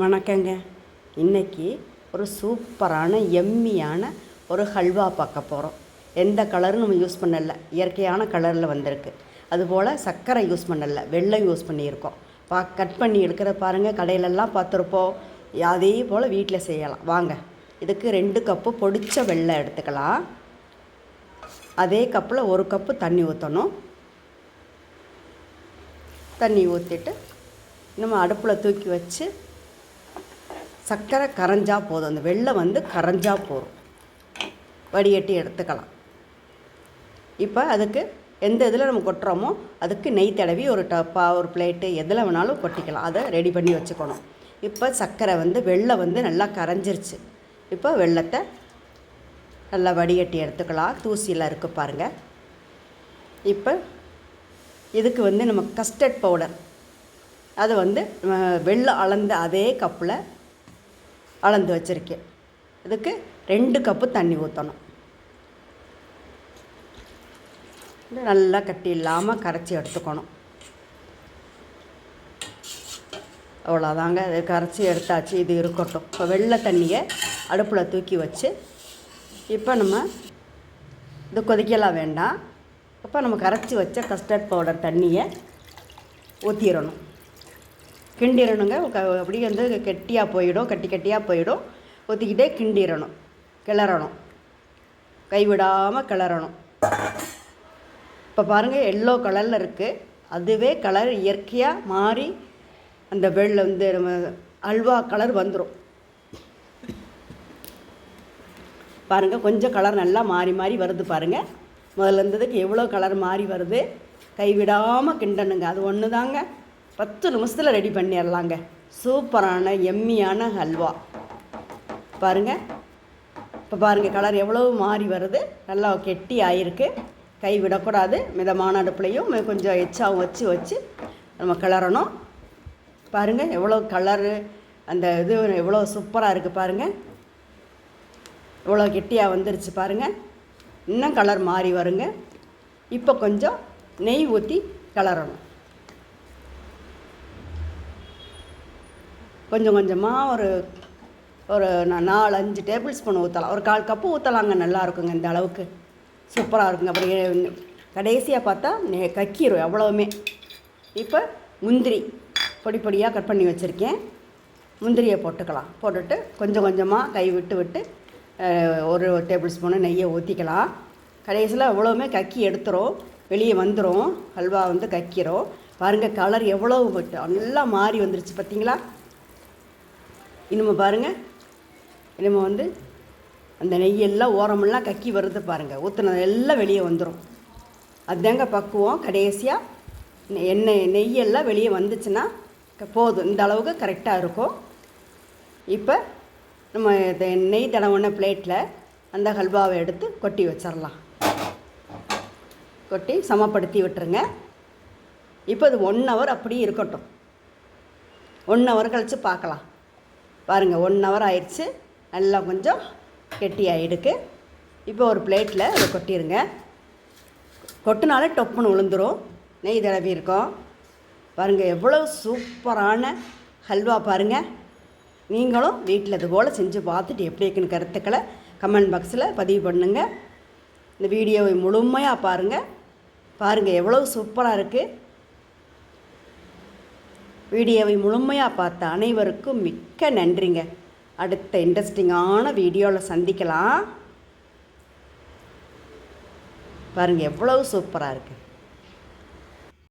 வணக்கங்க. இன்னைக்கு ஒரு சூப்பரான எம்மியான ஒரு ஹல்வா பார்க்க போகிறோம் எந்த கலரும் நம்ம யூஸ் பண்ணல. இயற்கையான கலரில் வந்திருக்கு. அதுபோல் சர்க்கரை யூஸ் பண்ணல. வெள்ளம் யூஸ் பண்ணியிருக்கோம். பா கட் பண்ணி எடுக்கிற பாருங்கள் கடையிலெல்லாம் பார்த்துருப்போம். அதே போல் வீட்டில் செய்யலாம். வாங்க. இதுக்கு ரெண்டு கப்பு பொடிச்ச வெள்ளம் எடுத்துக்கலாம். அதே கப்பில் ஒரு கப்பு தண்ணி ஊற்றணும் தண்ணி ஊற்றிட்டு நம்ம அடுப்பில் தூக்கி வச்சு சர்க்கரை கரைஞ்சா போதும். அந்த வெள்ளம் வந்து கரைஞ்சா போதும். வடிகட்டி எடுத்துக்கலாம். இப்போ அதுக்கு எந்த இதில் நம்ம கொட்டுறோமோ அதுக்கு நெய் தடவி ஒரு டப்பா ஒரு பிளேட்டு எதில் வேணாலும் கொட்டிக்கலாம். அதை ரெடி பண்ணி வச்சுக்கணும். இப்போ சர்க்கரை வந்து வெள்ளை வந்து நல்லா கரைஞ்சிருச்சு. இப்போ வெள்ளத்தை நல்லா வடிகட்டி எடுத்துக்கலாம். தூசியில் இருக்கு பாருங்கள் இப்போ இதுக்கு வந்து நம்ம கஸ்டர்ட் பவுடர் அது வந்து வெள்ளம் அளந்த அதே கப்பில் அளந்து வச்சுருக்கேன். இதுக்கு ரெண்டு கப்பு தண்ணி ஊற்றணும் நல்லா கட்டி இல்லாமல் கரைச்சி எடுத்துக்கணும். அவ்வளோதாங்க இது கரைச்சி எடுத்தாச்சு. இது இருக்கட்டும். இப்போ வெள்ளை தண்ணியை அடுப்பில் தூக்கி வச்சு இப்போ நம்ம இது கொதிக்கலாம் வேண்டாம். இப்போ நம்ம கரைச்சி வச்ச கஸ்டர்ட் பவுடர் தண்ணியை ஊற்றிடணும் கிண்டிடணுங்க க- அப்படியே வந்து கெட்டியாக போயிடும். கட்டி கட்டியாக போயிடும். ஒத்திக்கிட்டே கிண்டிடணும் கிளறணும். கைவிடாமல் கிளறணும். இப்போ பாருங்கள் எல்லோ கலரில் இருக்குது அதுவே கலர் இயற்கையாக மாறி அந்த வெள்ளை வந்து நம்ம அல்வா கலர் வந்துடும் பாருங்கள் கொஞ்சம் கலர் நல்லா மாறி மாறி வருது பாருங்கள் முதல்ல இருந்ததுக்கு எவ்வளோ கலர் மாறி வருது? கைவிடாமல் கிண்டணுங்க. அது ஒன்று தாங்க பத்து நிமிஷத்தில் ரெடி பண்ணிடலாங்க. சூப்பரான எம்மியான ஹல்வா பாருங்கள் இப்போ பாருங்கள் கலர் எவ்வளோ மாறி வருது. நல்லா கெட்டி ஆயிருக்கு. கை விடக்கூடாது. மிதமான அடுப்புலையும் கொஞ்சம் எச்சாவும் வச்சு வச்சு நம்ம கிளறணும். பாருங்கள் எவ்வளோ கலரு அந்த இது எவ்வளோ சூப்பராக இருக்குது பாருங்கள் இவ்வளோ கெட்டியாக வந்துருச்சு பாருங்கள் இன்னும் கலர் மாறி வருங்க. இப்போ கொஞ்சம் நெய் ஊற்றி கிளறணும். கொஞ்சம் கொஞ்சமாக ஒரு ஒரு நா- நாலு அஞ்சு டேபிள் ஸ்பூன் ஊற்றலாம் ஒரு கால் கப்பு ஊற்றலாங்க நல்லா இருக்குங்க இந்த அளவுக்கு. சூப்பராக இருக்குங்க. அப்படியே கடைசியாக பார்த்தா நெ கக்கிரும் எவ்வளவுமே இப்போ முந்திரி பொடி பொடியாக கட் பண்ணி வச்சுருக்கேன். முந்திரியை போட்டுக்கலாம். போட்டுட்டு கொஞ்சம் கொஞ்சமாக கை விட்டு விட்டு ஒரு டேபிள் ஸ்பூனு நெய்யை ஊற்றிக்கலாம் கடைசியில் எவ்வளோவுமே கக்கி எடுத்துரும். வெளியே வந்துடும் ஹல்வா வந்து கக்கிரும் பாருங்கள் கலர் எவ்வளோ விட்டு. நல்லா மாறி வந்துருச்சு. பார்த்தீங்களா இனிமே பாருங்கள் இனிமே வந்து அந்த நெய்யெல்லாம் ஓரமெல்லாம் கக்கி வருது பாருங்கள் ஊற்றுனது எல்லாம் வெளியே வந்துடும் அதுதாங்க பக்குவம். கடைசியாக எண்ணெய் நெய்யெல்லாம் வெளியே வந்துச்சுன்னா போதும். இந்த அளவுக்கு கரெக்டாக இருக்கும். இப்போ நம்ம நெய் தடவுன பிளேட்டில் அந்த ஹல்வாவை எடுத்து கொட்டி வச்சிடலாம் கொட்டி சமப்படுத்தி விட்டுருங்க. இப்போ அது ஒன் ஹவர் அப்படியே இருக்கட்டும். ஒன் ஹவர் கழித்து பார்க்கலாம். பாருங்கள் ஒன் ஹவர் ஆயிடுச்சு. நல்லா கொஞ்சம் கெட்டியாகிடுக்கு இப்போ ஒரு பிளேட்டில் அதை கொட்டிடுங்க கொட்டினாலே டொப்புன்னு விழுந்துரும் நெய் தடவி இருக்கோம். பாருங்கள் எவ்வளோ சூப்பரான ஹல்வா பாருங்கள் நீங்களும் வீட்டில் இது போல் செஞ்சு பார்த்துட்டு எப்படி இருக்குன்னு கருத்துக்களை கமெண்ட் பாக்ஸில் பதிவு பண்ணுங்கள் இந்த வீடியோவை முழுமையாக பாருங்கள் பாருங்கள் எவ்வளோ சூப்பராக இருக்குது வீடியோவை முழுமையாக பார்த்த அனைவருக்கும் மிக்க நன்றிங்க. அடுத்த இன்ட்ரெஸ்டிங்கான வீடியோவில் சந்திக்கலாம். பாருங்கள் எவ்வளவு சூப்பராக இருக்குது